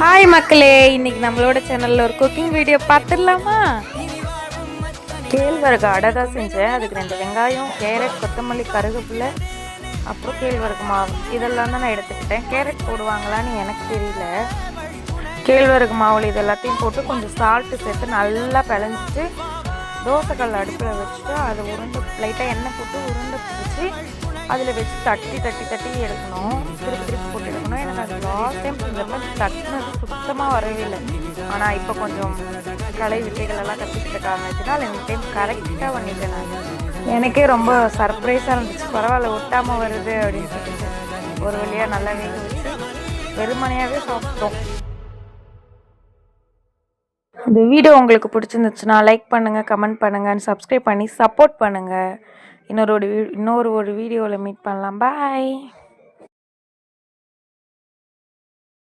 Hi மக்களே. இன்னைக்கு நம்மளோட சேனல்ல ஒரு குக்கிங் வீடியோ பார்த்துடலாமா? கேழ்வரகு அடை தான் செஞ்சேன். அதுக்கு ரெண்டு வெங்காயம் கேரட் கொத்தமல்லி கருவேப்பிலை அப்புறம் கேழ்வரகு மாவு. இதெல்லாம் தான் நான் எடுத்துக்கிட்டேன். கேரட் போடுவாங்களான்னு எனக்கு தெரியல. கேழ்வரகு மாவில் இது எல்லாத்தையும் போட்டு கொஞ்சம் சால்ட்டு சேர்த்து நல்லா பிளஞ்சிட்டு தோசைக்கல் அடுப்பில் வச்சுட்டு அதை உருண்டை லைட்டாக எண்ணெய் போட்டு உருண்டை பிடிச்சி அதில் வச்சு தட்டி தட்டி தட்டி எடுக்கணும். திருப்பி திருப்பி போட்டு லாஸ்ட் டைம் செஞ்சப்ப தட்டினது சுத்தமாக வரவே இல்லை. ஆனால் இப்போ கொஞ்சம் கலை வித்தைகள் எல்லாம் கற்றுக்கிட்ட காரணத்தினால் இந்த டைம் கரெக்டாக பண்ணிட்டேன் நான். எனக்கே ரொம்ப சர்ப்ரைஸாக இருந்துச்சு. பரவாயில்ல ஒட்டாமல் வருது அப்படின்னு சொல்லிட்டு. ஒரு வழியாக நல்லா வேக வச்சு வெறுமனையாகவே சாப்பிட்டோம். இந்த வீடியோ உங்களுக்கு பிடிச்சிருந்துச்சுன்னா லைக் பண்ணுங்கள் கமெண்ட் பண்ணுங்கள் சப்ஸ்கிரைப் பண்ணி சப்போர்ட் பண்ணுங்கள் இன்னொரு ஒரு வீ- இன்னொரு ஒரு வீடியோவில் மீட் பண்ணலாம். பாய்